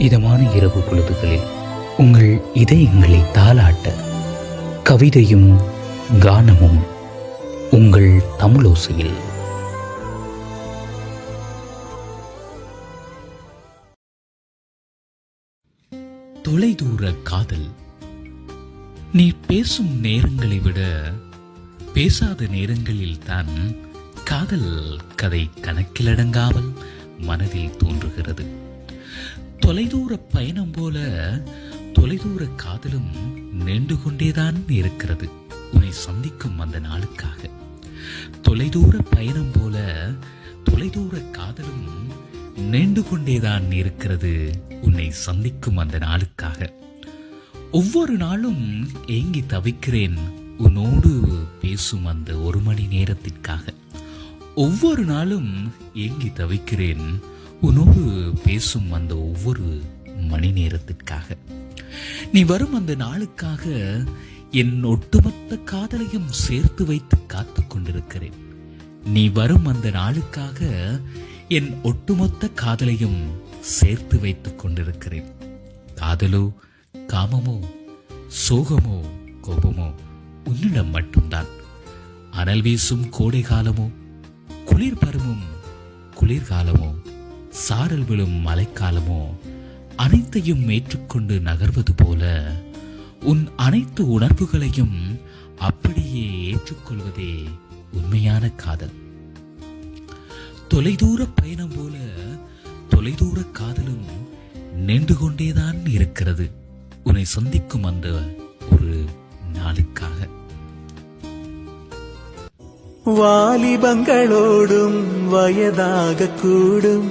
இதமான இரவு பொழுதுகளில் உங்கள் இதயங்களை தாளாட்ட கவிதையும் கானமும் உங்கள் தமிழோசையில். தொலைதூர காதல். நீ பேசும் நேரங்களை விட பேசாத நேரங்களில் தான் காதல் கதை கணக்கிலடங்காமல் மனதில் தோன்றுகிறது. தொலைதூர பயணம் போல தொலைதூர காதலும் நின்று கொண்டேதான் இருக்கிறது. உன்னை சந்திக்கும் அந்த நாளுக்காக. தொலைதூர பயணம் போல தொலைதூர காதலும் நின்று கொண்டேதான் இருக்கிறது. உன்னை சந்திக்கும் அந்த நாளுக்காக. ஒவ்வொரு நாளும் ஏங்கி தவிக்கிறேன். உன்னோடு பேசும் அந்த ஒரு மணி நேரத்திற்காக. ஒவ்வொரு நாளும் ஏங்கி தவிக்கிறேன். உன்னோடு பேசும் அந்த ஒவ்வொரு மணி நேரத்திற்காக நீ வரும் அந்த நாளுக்காக என் ஒட்டுமொத்த காதலையும் சேர்த்து வைத்து காத்து கொண்டிருக்கிறேன். நீ வரும் அந்த நாளுக்காக என் ஒட்டுமொத்த காதலையும் சேர்த்து வைத்துக் கொண்டிருக்கிறேன். காதலோ காமமோ சோகமோ கோபமோ உன்னிடம் மட்டும்தான். அனல் வீசும் கோடை காலமோ குளிர் பருமும் குளிர்காலமோ சாரல் விழும் மழைக்காலமோ அனைத்தையும் ஏற்றுக்கொண்டு நகர்வது போல உன் அனைத்து உணர்வுகளையும் அப்படியே ஏற்றுக்கொள்வதே உண்மையான காதல். தொலைதூர பயணம் போல தொலைதூர காதலும் நின்று கொண்டேதான் இருக்கிறது. உன்னை சந்திக்கும் அந்த ஒரு நாளுக்காக. வாலிபங்களோடும் வயதாக கூடும்.